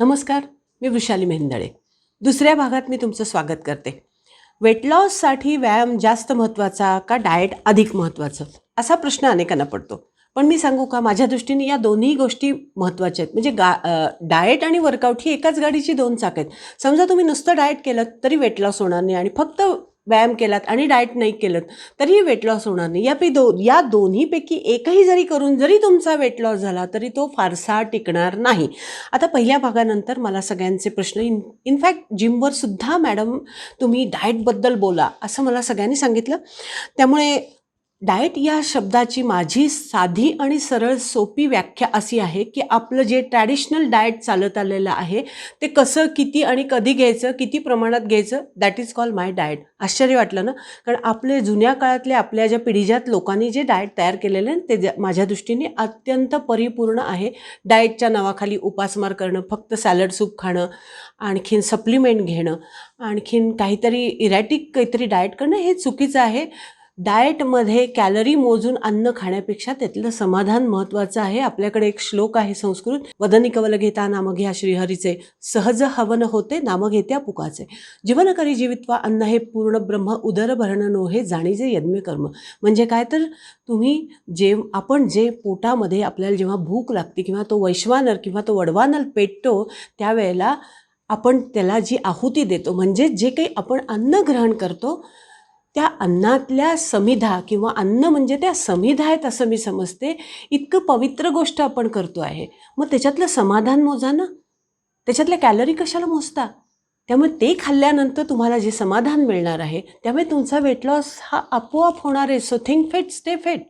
नमस्कार मी वृषाली मेहंदळे दुसऱ्या भागात मी तुमचं स्वागत करते. वेट लॉससाठी व्यायाम जास्त महत्त्वाचा का डाएट अधिक महत्त्वाचं? असा प्रश्न अनेकांना पडतो. पण मी सांगू का माझ्या दृष्टीने या दोन्ही गोष्टी महत्त्वाच्या आहेत. म्हणजे गा डाएट आणि वर्कआउट ही एकाच गाडीची दोन चाक आहेत. समजा तुम्ही नुसतं डाएट केलं तरी वेट लॉस होणार नाही आणि फक्त व्यायाम केलात आणि डाएट नाही केलं तरीही वेट लॉस होणार नाही. यापै दो या दोन्हीपैकी एकही जरी करून जरी तुमचा वेट लॉस झाला तरी तो फारसा टिकणार नाही. आता पहिल्या भागानंतर मला सगळ्यांचे प्रश्न इन इनफॅक्ट जिमवर सुद्धा मॅडम तुम्ही डाएटबद्दल बोला असं मला सगळ्यांनी सांगितलं. त्यामुळे डाएट या शब्दाची माझी साधी आणि सरळ सोपी व्याख्या अशी आहे की आपलं जे ट्रॅडिशनल डाएट चालत आलेलं आहे ते कसं किती आणि कधी घ्यायचं किती प्रमाणात घ्यायचं that is call my diet. आश्चर्य वाटलं ना? कारण आपले जुन्या काळातले आपल्या ज्या पिढीजात लोकांनी जे डाएट तयार केलेलं आहे ते माझ्या दृष्टीने अत्यंत परिपूर्ण आहे. डाएटच्या नावाखाली उपासमार करणं फक्त सॅलड सूप खाणं आणखीन सप्लिमेंट घेणं आणखीन काहीतरी इरॅटिक काहीतरी डाएट करणं हे चुकीचं आहे. डाएटमध्ये कॅलरी मोजून अन्न खाण्यापेक्षा त्यातलं समाधान महत्त्वाचं आहे. आपल्याकडे एक श्लोक आहे संस्कृत. वदनी कवल घेता नाम घ्या श्रीहरीचे. सहज हवन होते नाम घेत्या पुकाचे. जीवन करी जीवित्वा अन्न हे पूर्ण ब्रह्म उदर भरण नो हे जाणीचे यज्ञ कर्म. म्हणजे काय? तर तुम्ही जे आपण जे पोटामध्ये आपल्याला जेव्हा भूक लागते किंवा तो वैश्वानर किंवा तो वडवानर पेटतो त्यावेळेला आपण त्याला जी आहुती देतो म्हणजे जे काही आपण अन्न ग्रहण करतो त्या अन्नातल्या समिधा किंवा अन्न म्हणजे त्या समिधा आहेत असं मी समजते इतकं पवित्र गोष्ट आपण करतो आहे. मग त्याच्यातलं समाधान मोजा ना. त्याच्यातल्या कॅलरी कशाला मोजता? त्यामुळे ते खाल्ल्यानंतर तुम्हाला जे समाधान मिळणार आहे त्यामुळे तुमचा वेट लॉस हा आपोआप होणार आहे. So think fat stay fat